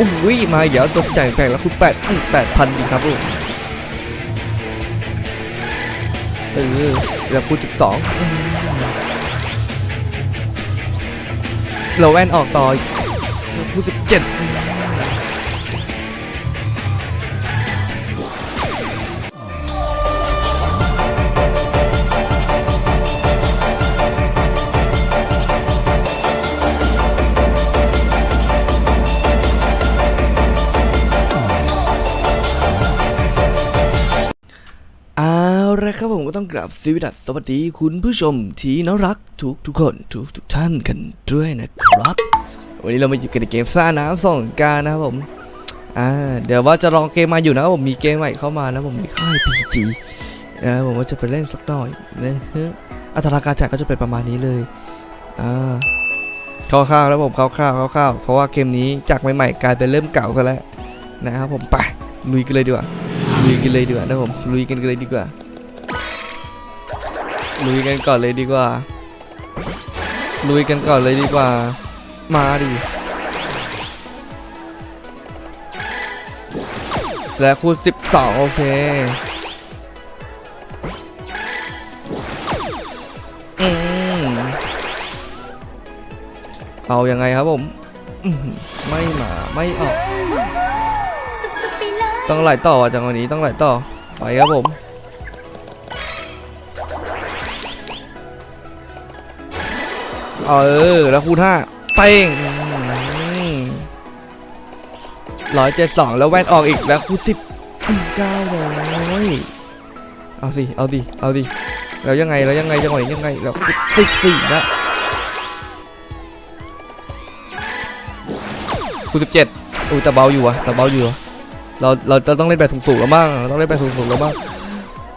อุ้ยมาเดี๋ยวตกใจแพงแล้วคุณแปดแปดพันดีครับลูกเออแล้วคูณสิบสองเราแว่นออกต่อคูณสิบเจ็ด ละครับผมก็ต้องกราบสวัสดีสวัสดีคุณผู้ชมที่น่ารักทุกทุกคนทุกทุกท่านกันด้วยนะครับ วันนี้เรามาอยู่กันในเกมซ่าน้ำสองการนะครับผมอ่าเดี๋ยวว่าจะลองเกมมาอยู่นะครับผมมีเกมใหม่เข้ามานะผมในค่าย PG นะผมว่าจะไปเล่นสักหน่อยนะฮะอัตราการจ่ายก็จะเป็นประมาณนี้เลยอ่าคร่าวๆแล้วผมคร่าวๆคร่าวๆเพราะว่าเกมนี้จากใหม่ๆกลายเป็นเริ่มเก่าซะแล้วนะครับผมไปลุยกันเลยดีกว่าลุยกันเลยดีกว่านะผมลุยกันเลยดีกว่า ลุยกันก่อนเลยดีกว่า ลุยกันก่อนเลยดีกว่า มาดิ และคูณ12 โอเค อืมเอาอยังไงครับผม ไม่มาไม่ออก ต้องไหลต่อจังหวะนี้ต้องไหลต่อ ไปครับผม เออ แล้วคูณห้าเป้งร้อยเจ็ดสองแล้วแว่นออกอีกแล้วคูณสิบเก้าร้อยเอาสิ เอาดิ เอาดิ แล้วยังไง แล้วยังไงจังหวะนี้ยังไง แล้วสิบสี่ละคูณสิบเจ็ดอุ้ยแต่เบาอยู่อะแต่เบาอยู่อะเราเราจะต้องเล่นแบบสูงๆแล้วมั้งเราต้องเล่นแบบสูงๆแล้วมั้ง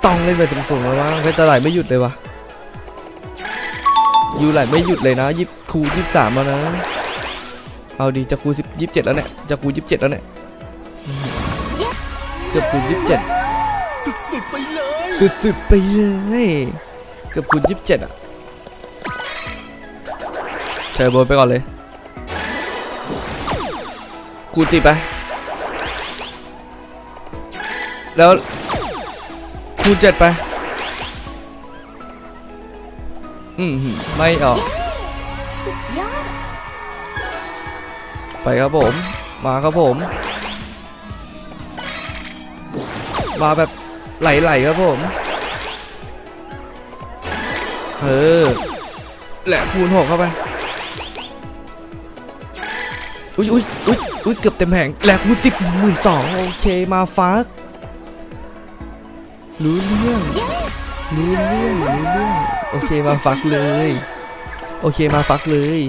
ต้องเล่นแบบสูงๆแล้วมั้งเพชรจะไหลไม่หยุดเลยวะ ยูไหลไม่หยุดเลยนะยิบคูยี่สามแล้วนะ เอาดีจะคูสิบยี่สิบเจ็ดแล้วเนี่ยจะคูยี่สิบเจ็ดแล้วเนี่ยอื้อหือเกือบคูยี่สิบเจ็ดสุดๆไปเลยสุดๆไปเลยเกือบคูยี่สิบเจ็ดอะเชิญโบนไปก่อนเลยคูณสิบไป แล้วคูณเจ็ดไป อืมไม่ออก สุดยอด ไปครับผม มาครับผม มาแบบไหลๆครับผม เออและคูณหกเข้าไป อุ้ยอุ้ยอุ้ยอุ้ยเกือบเต็มแผงแหละคูณสิบหมื่นสองโอเคมาฟักรู้เรื่องรู้เรื่องรู้เรื่อง โอเคมาฟักเลย โอเคมาฟักเลย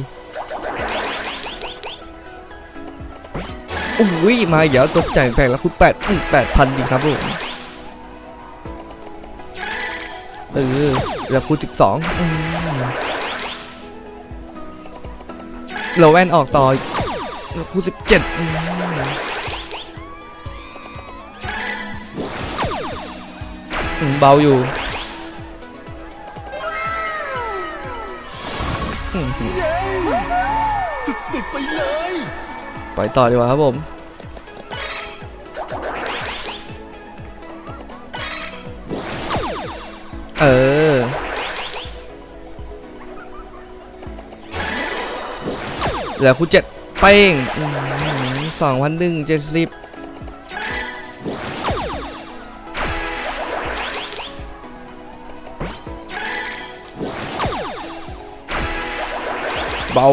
อุ้ยมาเดี๋ยวตกใจแปลกแล้วคุณแปดแปดพันดีครับผมเออแล้วคูณสิบสองเราแว่นออกต่อแล้วคูณสิบเจ็ดเบาอยู่ สุดๆไปเลย ไปต่อดีกว่าครับผม เออเหลือคูณเจ็ดเป้งสองพันหนึ่งเจ็ดสิบ เบา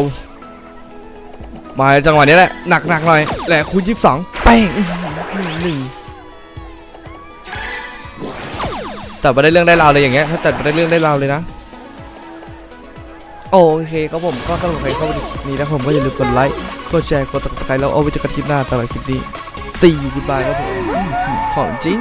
มาจังหวะนี้แหละ หนักหนักหน่อยแหละคูณยี่สิบสองเป้งอื้อหือหนึ่งแต่ไม่ได้เรื่องได้ราวเลยอย่างเงี้ยถ้าแต่ไม่ได้เรื่องได้ราวเลยนะโอเคครับผมก็สำหรับใครเข้ามาดูคลิปนี้นะผมก็อย่าลืมกดไลค์กดแชร์กดติดตามแล้วเอาไว้เจอกันคลิปหน้าตลอดคลิปนี้ตีอยู่กุดบายครับผมของจริง